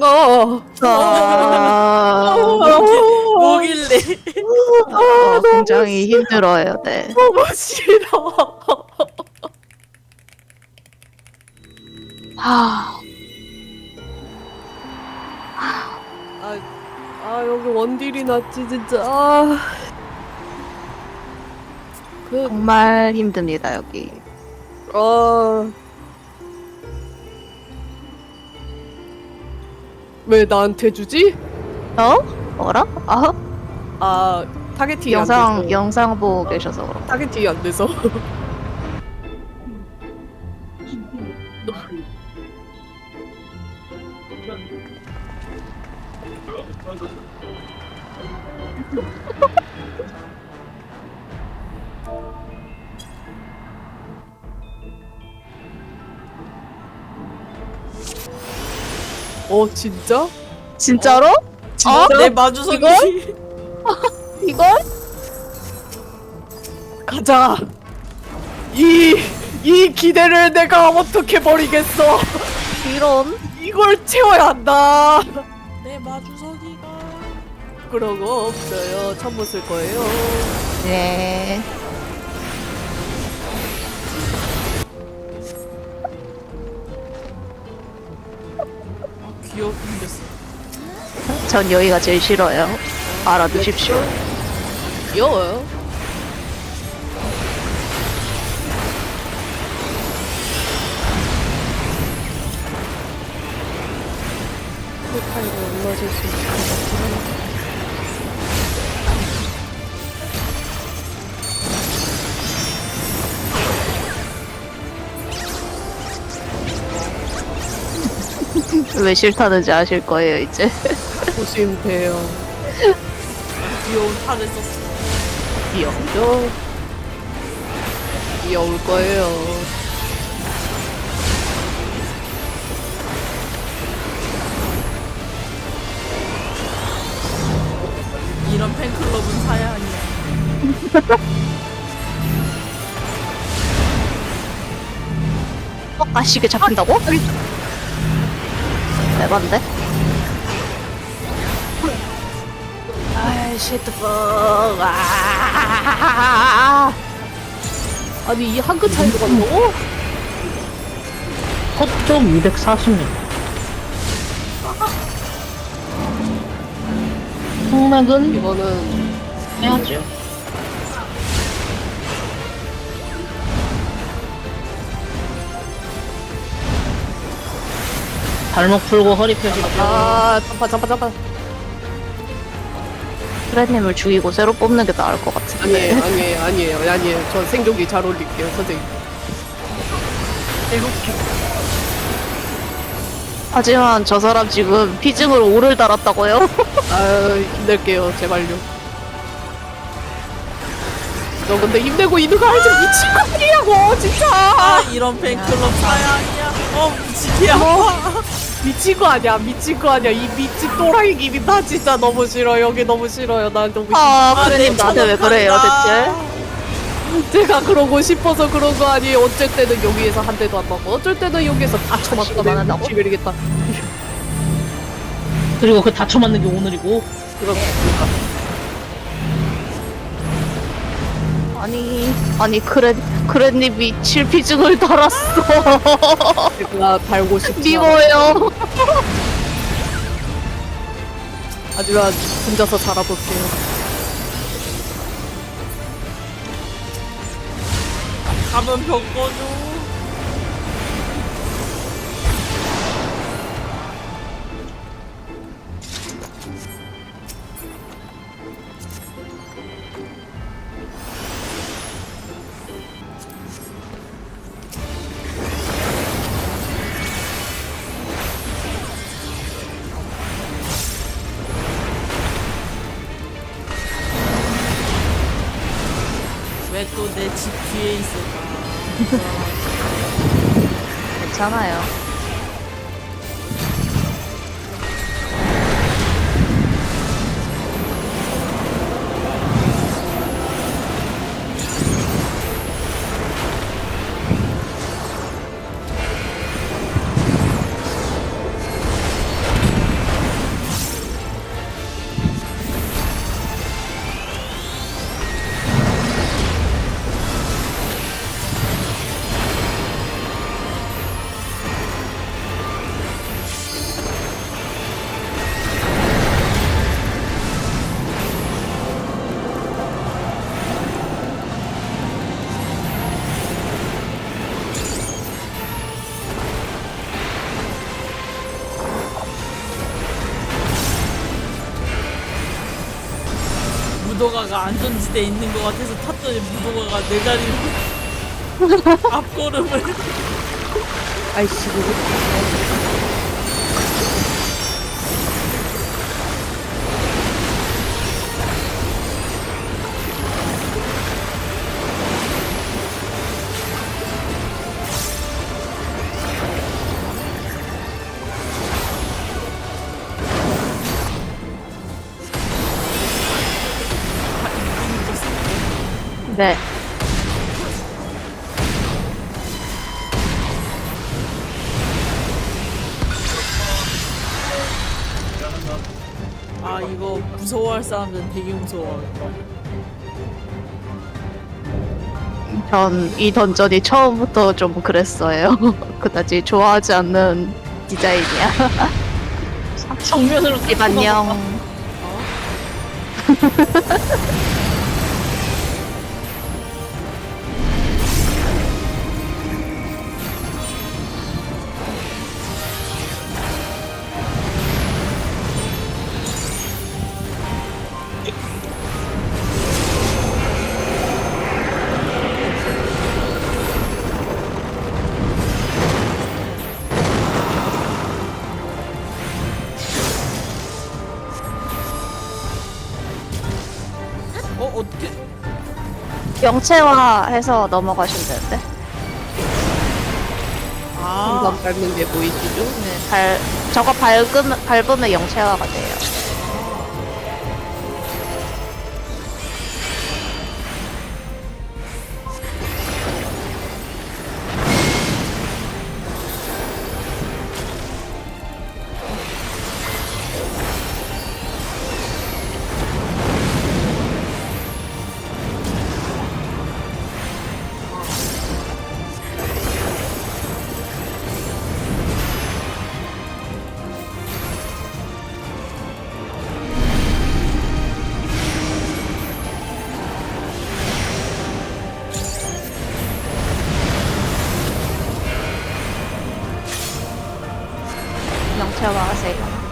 어. 아, 뭐길래? 어, 굉장히 힘들어요. 네. 너무 싫어. 하, 아, 아 여기 원딜이 낫지 진짜. 아. 그, 정말 힘듭니다 여기. 어. 왜 나한테 주지? 어? 뭐라? 아, 아 타겟팅이 안 영상 돼서. 영상 보고 계셔서 그런. 타겟팅이 안 돼서. 어 진짜? 진짜로? 진짜? 내 마주석이 이걸? 이걸? 가자. 이, 이 기대를 내가 어떻게 버리겠어. 이런? 이걸 채워야 한다. 내 마주석이가 그런 거 없어요. 처음 쓸 거예요. 네. 귀엽게 생겼어. 전 여기가 제일 싫어요. 알아두십시오. 귀여워요. 폴파이로 올라줄 수 있을 왜 싫다는지 아실 거예요 이제. 보시면 돼요. 귀여운 탈을 썼어. 귀엽죠? 귀여울 거예요. 이런 팬클럽은 사야 하냐. 어, 아시게 잡힌다고? 대박인데? 아이씨, 뜨거. 아. 아니 이 한 끗 차이로 간다고? 허점 240년. 홍맥은 이거는 해야죠. 발목 풀고 허리 펴시고 아 잠깐 잠깐 잠깐 프레님을 죽이고 새로 뽑는 게 나을 것 같은데. 아니에요 아니에요 아니에요 아니에요 저 생존기 잘 올릴게요 선생님 하지만 저 사람 지금 피증으로 오를 달았다고요? 아유 힘낼게요 제발요 너 근데 힘내고 있는 거 알지? 미친 거 아니냐고 진짜 아 이런 팬클럽 사야 하냐. 어 미치게 아파. 미친 거 아니야 미친 거 아니야. 이 미친 또라이 기이나 진짜 너무 싫어 여기 너무 싫어요. 난 너무 싫어 아, 내 나한테 왜 그래요. 대체? 제가 그러고 싶어서 그런 거 아니에요. 어쩔 때는 여기에서 한 대도 안 맞고 어쩔 때는 여기에서 다 쳐맞고 시도만 한다고? 미치겠다. 그리고 그 다쳐 맞는 게 오늘이고. 그렇습니까 아니, 아니, 크레, 크레님이 칠피증을 달았어. 제가 달고 싶지 않아 미워요. 하지만 혼자서 살아볼게요 가면 벽 꺼줘. 내 집 뒤에 있을까? 괜찮아요. 무도가가 안전지대에 있는 것 같아서 탔더니 무도가가 내 자리로 앞걸음을. 아이씨 네. 아 이거 무서워할 사람들은 되게 무서워하겠다 전 이 던전이 처음부터 좀 그랬어요. 그다지 좋아하지 않는 디자인이야. 정면으로 집 안녕. 어 영체화 해서 넘어가시면 되는데. 아 한번 밟는 게 보이시죠? 네, 발 저거 밟으면 밟으면 영체화가 돼요. 영체화하세요.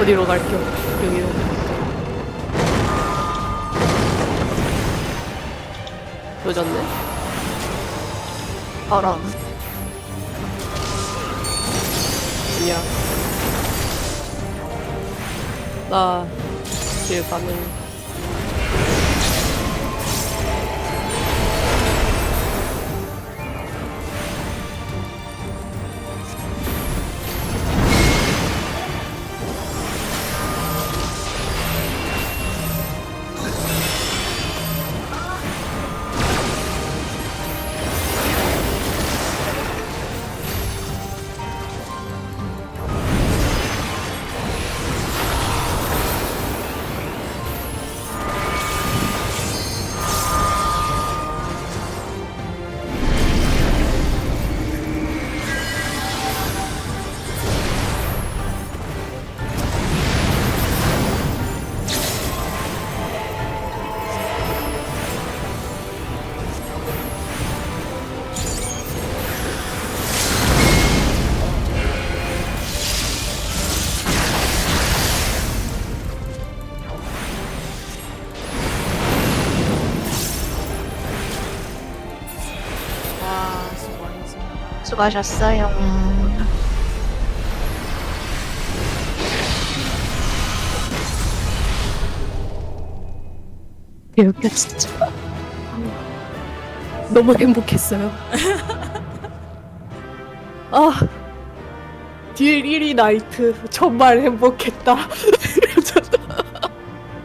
어디로 갈겨? 여기로. 늦었네. 저런. 아니야. 나 길 가는. 수고하셨어요. 음. 개웃겨 진짜. 너무 행복했어요. 아. 딜 1위 나이트 정말 행복했다.